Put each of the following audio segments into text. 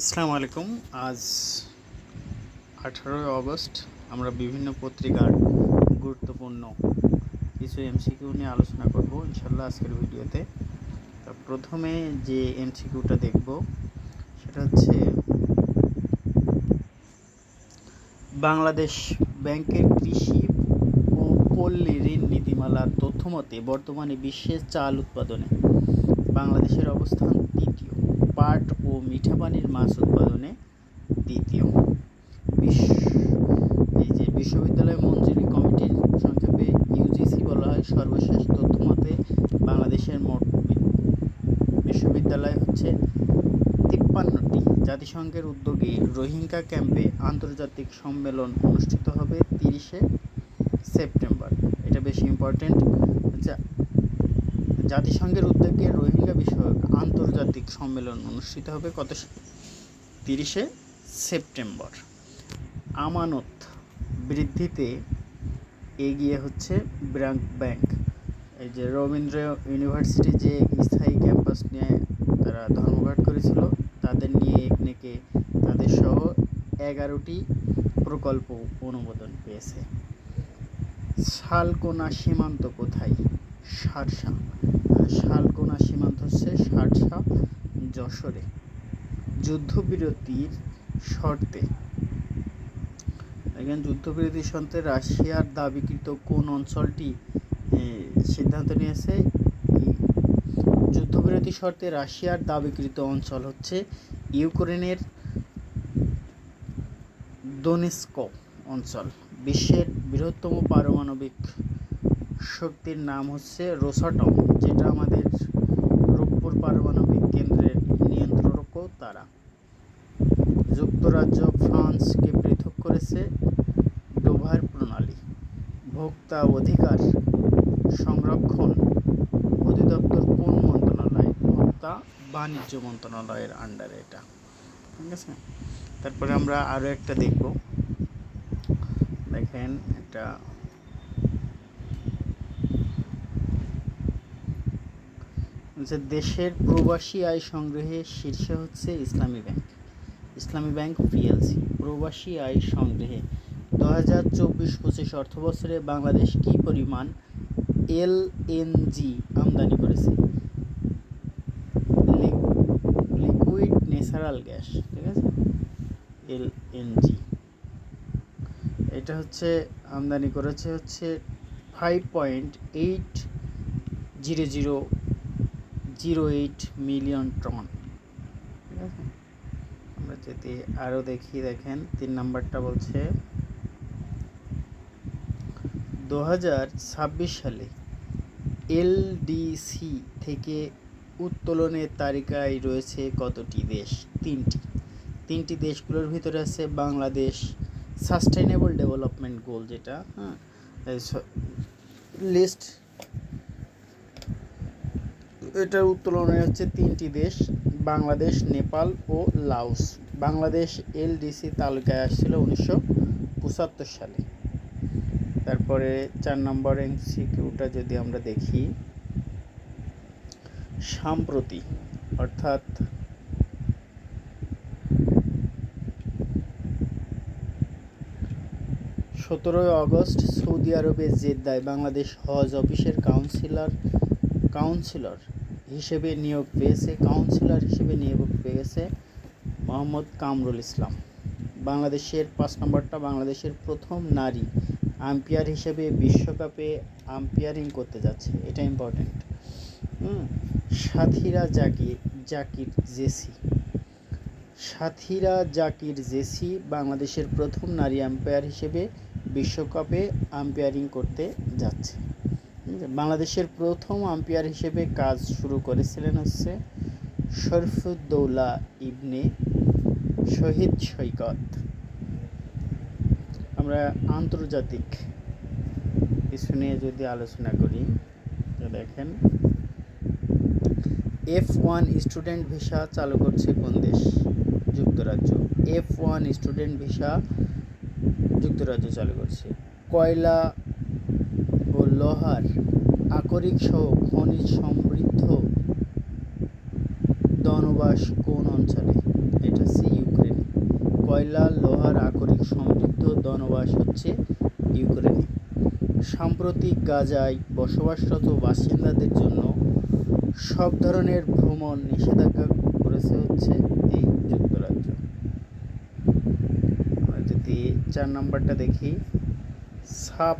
আসসালামু আলাইকুম। আজ আঠারোই অগস্ট, আমরা বিভিন্ন পত্রিকার গুরুত্বপূর্ণ কিছু এমসিকিউ নিয়ে আলোচনা করব ইনশাল্লাহ আজকের ভিডিওতে। প্রথমে যে এমসিকিউটা দেখব, সেটা হচ্ছে বাংলাদেশ ব্যাংকের কৃষি ও পল্লী ঋণ নীতিমালার তথ্যমতে বর্তমানে বিশ্বের চাল উৎপাদনে বাংলাদেশের অবস্থান তৃতীয়। পাট ও মিঠা পানির মাছ উৎপাদনে দ্বিতীয়। বিশ্ব এই যে বিশ্ববিদ্যালয় মঞ্জুরি কমিটির সংক্ষেপে ইউজিসি বলা হয়, সর্বশেষ তথ্য মতে বাংলাদেশের মোট বিশ্ববিদ্যালয় হচ্ছে তিপ্পান্নটি। জাতিসংঘের উদ্যোগে রোহিঙ্গা ক্যাম্পে আন্তর্জাতিক সম্মেলন অনুষ্ঠিত হবে তিরিশে সেপ্টেম্বর। এটা বেশি ইম্পর্টেন্ট আচ্ছা জাতিসংঘের উদ্যোগে রোহিঙ্গা বিষয়ক আন্তর্জাতিক সম্মেলন অনুষ্ঠিত হবে কত তিরিশে সেপ্টেম্বর। আমানত বৃদ্ধিতে এগিয়ে হচ্ছে ব্র্যাঙ্ক ব্যাংক। এই যে রবীন্দ্র ইউনিভার্সিটি যে স্থায়ী ক্যাম্পাস নিয়ে তারা ধর্মঘট করেছিল, তাদের নিয়ে একনেকে তাদের সহ এগারোটি প্রকল্প অনুমোদন পেয়েছে। শালকোনা সীমান্ত কোথায়? আর শালকোনা সীমান্ত হচ্ছে সারসা যশোরে। যুদ্ধবিরতির শর্তে। দেখেন যুদ্ধবিরতির শর্তে রাশিয়ার দাবিকৃত কোন অঞ্চলটি সিদ্ধান্ত নিয়েছে? যুদ্ধবিরতি শর্তে রাশিয়ার দাবিকৃত অঞ্চল হচ্ছে ইউক্রেনের দোনেস্ক অঞ্চল, বিশ্বের বৃহত্তম পারমাণবিক শক্তির নাম হচ্ছে রোসাটম, যেটা আমাদের রূপপুর পারমাণবিক কেন্দ্রের নিয়ন্ত্রকও তারা। যুক্তরাজ্য, ফ্রান্সকে পৃথক করেছে ডোভার প্রণালী। ভোক্তা অধিকার সংরক্ষণ অধিদপ্তর কোন মন্ত্রণালয়? ভোক্তা বাণিজ্য মন্ত্রণালয়ের আন্ডারে এটা। ঠিক আছে? তারপরে আমরা আরও একটা দেখব। দেখেন এটা যে দেশের প্রবাসী আয় সংগ্রহে শীর্ষে হচ্ছে ইসলামী ব্যাংক। ইসলামী ব্যাংক পিএলসি, প্রবাসী আয় সংগ্রহে। দু হাজার চব্বিশ পঁচিশ অর্থ বছরে বাংলাদেশ কী পরিমাণ এলএনজি আমদানি করেছে? লিকুইড ন্যাচারাল গ্যাস, ঠিক আছে? এলএনজি এটা হচ্ছে, আমদানি করেছে হচ্ছে five point eight zero zero zero eight million ton ঠিক আছে আমরা যদি আরও দেখি দেখেন তিন নাম্বারটা বলছে দু হাজার ছাব্বিশ সালে এলডিসি থেকে উত্তোলনের তালিকায় রয়েছে কতটি দেশ? তিনটি। তিনটি দেশগুলোর ভিতরে আছে বাংলাদেশ সাস্টেনেবল ডেভেলপমেন্ট গোল যেটা হ্যাঁ? লিস্ট এটার উত্তোলনে হচ্ছে তিনটি দেশ, বাংলাদেশ, নেপাল ও লাওস। বাংলাদেশ এলডিসি তালিকায় আসছিল উনিশশো পঁচাত্তর সালে। তারপরে চার নম্বর এমসিকিউটা যদি আমরা দেখি, সাম্প্রতি, অর্থাৎ সতেরোই আগস্ট সৌদি আরবের জেদ্দায় বাংলাদেশ হজ অফিসের কাউন্সিলর কাউন্সিলর হিসেবে নিয়োগ পেয়েছে কাউন্সিলর হিসেবে নিয়োগ পেয়েছে মোহাম্মদ কামরুল ইসলাম। বাংলাদেশের পাঁচ নম্বরটা বাংলাদেশের প্রথম নারী আম্পায়ার হিসেবে বিশ্বকাপে আম্পায়ারিং করতে যাচ্ছে, এটা ইম্পর্ট্যান্ট সাথীরা জাকির জাকির জেসি। সাথীরা জাকির জেসি বাংলাদেশের প্রথম নারী আম্পায়ার হিসেবে বিশ্বকাপে আম্পায়ারিং করতে যাচ্ছে? বাংলাদেশের প্রথম আম্পায়ার হিসেবে কাজ শুরু করেছিলেন হচ্ছে শরফুদ্দৌলা ইবনে শহীদ সৈকত। আমরা আন্তর্জাতিক কিছু নিয়ে যদি আলোচনা করি দেখেন এফ ওয়ান স্টুডেন্ট ভিসা চালু করছে কোন দেশ? যুক্তরাজ্য। এফ ওয়ান স্টুডেন্ট ভিসা যুক্তরাজ্য চালু করছে। কয়লা ও লোহার আকরিক সহ খনিজ সমৃদ্ধ দনবাস কোন অঞ্চলে? এটা সি ইউক্রেন। কয়লা, লোহার আকরিক সমৃদ্ধ দনবাস হচ্ছে ইউক্রেন। সাম্প্রতিক গাজায় বসবাসরত বাসিন্দাদের জন্য সব ধরনের ভ্রমণ নিষেধাজ্ঞা করেছে হচ্ছে এই যুক্তরাজ্য। যদি চার নাম্বারটা দেখি, সাপ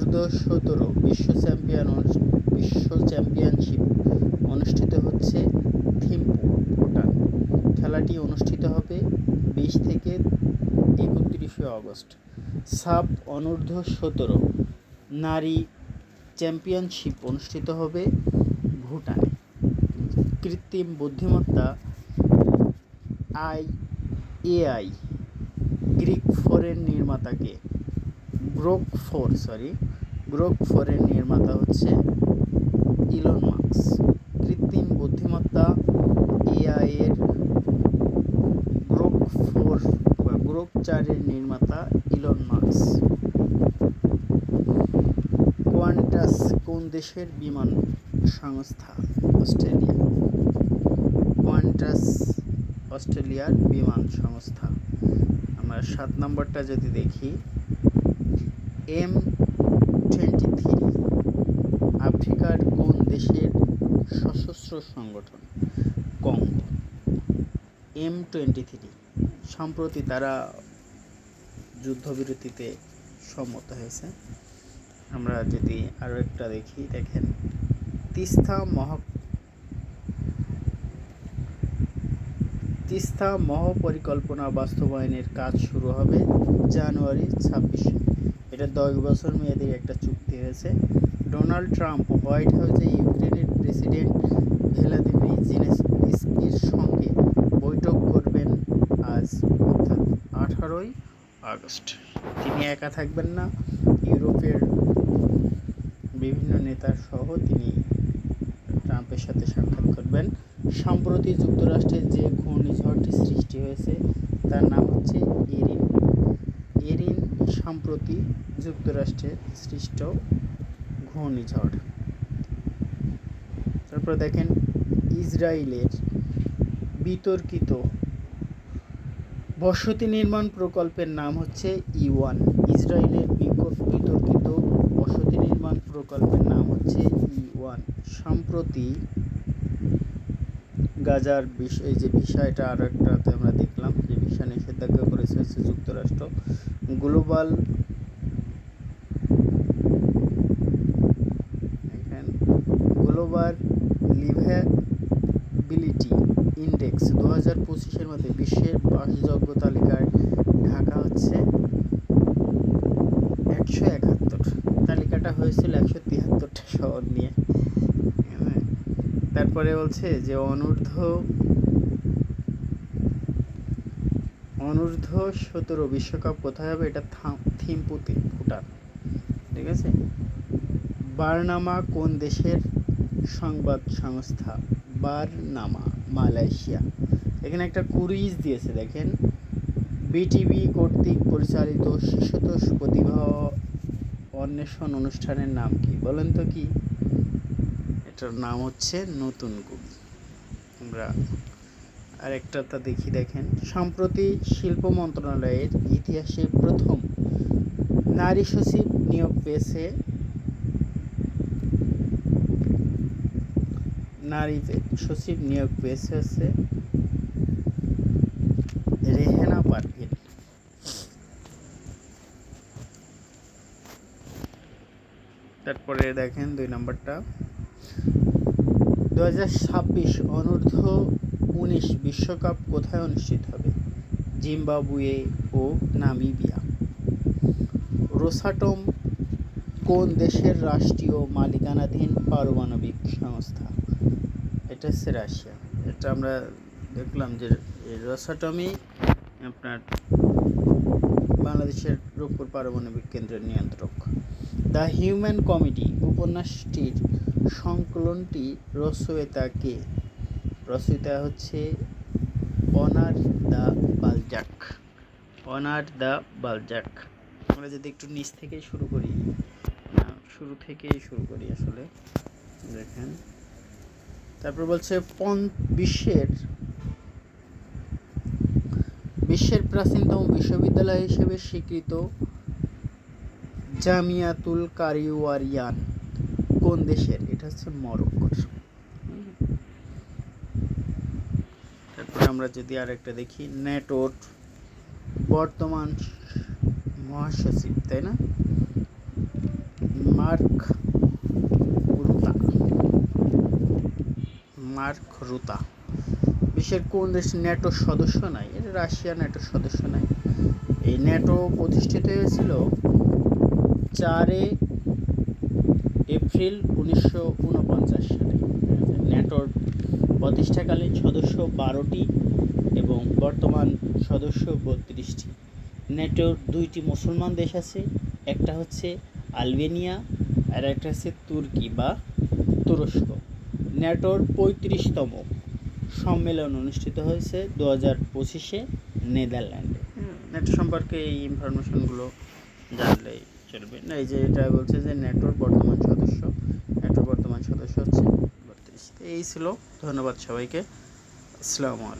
অনূর্ধ্ব সতেরো বিশ্ব চ্যাম্পিয়ন বিশ্ব চ্যাম্পিয়নশিপ অনুষ্ঠিত হচ্ছে থিম্পু ভুটান। খেলাটি অনুষ্ঠিত হবে বিশ থেকে একত্রিশে আগস্ট। সাব অনূর্ধ্ব সতেরো নারী চ্যাম্পিয়নশিপ অনুষ্ঠিত হবে ভুটানে। কৃত্রিম বুদ্ধিমত্তা আই এআই গ্রিক ফোরের নির্মাতাকে, ব্রোক ফোর সরি গ্রোক ফোরের নির্মাতা হচ্ছে ইলন মার্কস কৃত্রিম বুদ্ধিমত্তা এআই এর গ্রোক ফোর বা গ্রোক চারের নির্মাতা ইলন মার্কস কোয়ান্টাস কোন দেশের বিমান সংস্থা? অস্ট্রেলিয়া। কোয়ান্টাস অস্ট্রেলিয়ার বিমান সংস্থা। আমরা সাত নম্বরটা যদি দেখি, এম টোয়েন্টি থ্রি আফ্রিকার কোন দেশের সশস্ত্র সংগঠন? কঙ্গো। M twenty three. সম্প্রতি তারা যুদ্ধবিরতিতে সম্মত হয়েছে। আমরা যদি আরও একটা দেখি, দেখেন, তিস্তা মহা, তিস্তা মহাপরিকল্পনা বাস্তবায়নের কাজ শুরু হবে জানুয়ারি ছাব্বিশে। এটা দশ বছর মেয়াদী একটা চুক্তি হয়েছে। ডোনাল্ড ট্রাম্প হোয়াইট হাউসে ইউক্রেনের প্রেসিডেন্ট ভ্লাদিমির জেলেনস্কির সঙ্গে বৈঠক করবেন আজ, অর্থাৎ আঠারোই আগস্ট। তিনি একা থাকবেন না, ইউরোপের বিভিন্ন নেতার সহ তিনি ট্রাম্পের সাথে সাক্ষাৎ করবেন। সম্প্রতি যুক্তরাষ্ট্রের যে ঘূর্ণিঝড়টি সৃষ্টি হয়েছে, তার নাম হচ্ছে এরিন সম্প্রতি যুক্তরাষ্ট্রে সৃষ্ট ঘূর্ণিঝড়। তারপর দেখেন ইসরায়েলের বিতর্কিত বসতি নির্মাণ প্রকল্পের নাম হচ্ছে ইওয়ান। ইসরায়েলের বিতর্কিত বসতি নির্মাণ প্রকল্পের নাম হচ্ছে ইওয়ান। সম্প্রতি গাজার বিষয় যে বিষয়টা আরও একটাতে আমরা দেখলাম, যে বিষয় নিষেধাজ্ঞা করেছে হচ্ছে যুক্তরাষ্ট্র। গ্লোবাল গ্লোবাল লিভেবিলিটি ইন্ডেক্স দু হাজার পঁচিশের মধ্যে বিশ্বের বাসযোগ্য তালিকায় ঢাকা হচ্ছে একশো একাত্তর তালিকাটা হয়েছিল একশো তিয়াত্তরটা শহর নিয়ে হ্যাঁ। তারপরে বলছে যে অনূর্ধ্ব অনূর্ধ্ব সতেরো বিশ্বকাপ কোথায় হবে? এটা থাম- থিম্পুতে ভুটান ঠিক আছে? বারনামা কোন দেশের সংবাদ সংস্থা? Bernama, Malaysia. এখানে একটা কুইজ দিয়েছে, দেখেন। বিটিভি কর্তৃক পরিচালিত শিশুতোষ প্রতিভা অন্বেষণ অনুষ্ঠানের নাম কি? বলেন তো কি? এটার নাম হচ্ছে নতুন কবি আমরা আরেকটাটা দেখি দেখেন। সম্প্রতি শিল্প মন্ত্রণালয়ের ইতিহাসে প্রথম নারী সচিব নিয়োগ পেয়েছে নারী সচিব নিয়োগ পেয়েছে হচ্ছে রেহেনা পারভিন তারপরে দেখেন দুই নম্বরটা। দু হাজার ছাব্বিশ অনূর্ধ্ব উনিশ বিশ্বকাপ কোথায় অনুষ্ঠিত হবে? জিম্বাবুয়ে ও নামিবিয়া। রোসাটম কোন দেশের রাষ্ট্রীয় মালিকানাধীন পারমাণবিক সংস্থা? এটা হচ্ছে রাশিয়া। এটা আমরা দেখলাম যে এই রোসাটমই আপনার বাংলাদেশের রূপপুর পারমাণবিক কেন্দ্রের নিয়ন্ত্রক। দ্য হিউম্যান কমিটি উপন্যাসটির সংকলনটি রচয়িতা কে রচয়িতা হচ্ছে Honore de Balzac Honore de Balzac আমরা যদি একটু নিচ থেকেই শুরু করি শুরু থেকেই শুরু করি আসলে। দেখেন, তারপর বলছে, পন, বিশ্বের বিশ্বের প্রাচীনতম বিশ্ববিদ্যালয় হিসেবে স্বীকৃত জামিয়াতুল কারিওয়ারিয়ান। কোন দেশের? এটা হচ্ছে মরক্কোর তারপরে আমরা যদি আরেকটা দেখি, নেটোর বর্তমান মহাসচিব, তাই না? Mark Rutte. Mark Rutte. বিশ্বের কোন দেশ ন্যাটোর সদস্য নাই? এটা রাশিয়া ন্যাটোর সদস্য নাই। এই ন্যাটো প্রতিষ্ঠিত হয়েছিল চারে এপ্রিল উনিশশো উনপঞ্চাশ সালে। ন্যাটোর প্রতিষ্ঠাকালীন সদস্য বারোটি এবং বর্তমান সদস্য বত্রিশটি। ন্যাটোর দুইটি মুসলমান দেশ আছে, একটা হচ্ছে আলবেনিয়া আর একটা হচ্ছে তুর্কি বা তুরস্ক। ন্যাটোর পঁয়ত্রিশতম সম্মেলন অনুষ্ঠিত হয়েছে দু হাজার পঁচিশে নেদারল্যান্ডে। ন্যাটো সম্পর্কে এই ইনফরমেশনগুলো জানলেই চলবে। না, এই যে এটা বলছে যে ন্যাটোর বর্তমান সদস্য ন্যাটোর বর্তমান সদস্য হচ্ছে এই ছিল। ধন্যবাদ সবাইকে। আসসালামু আলাইকুম।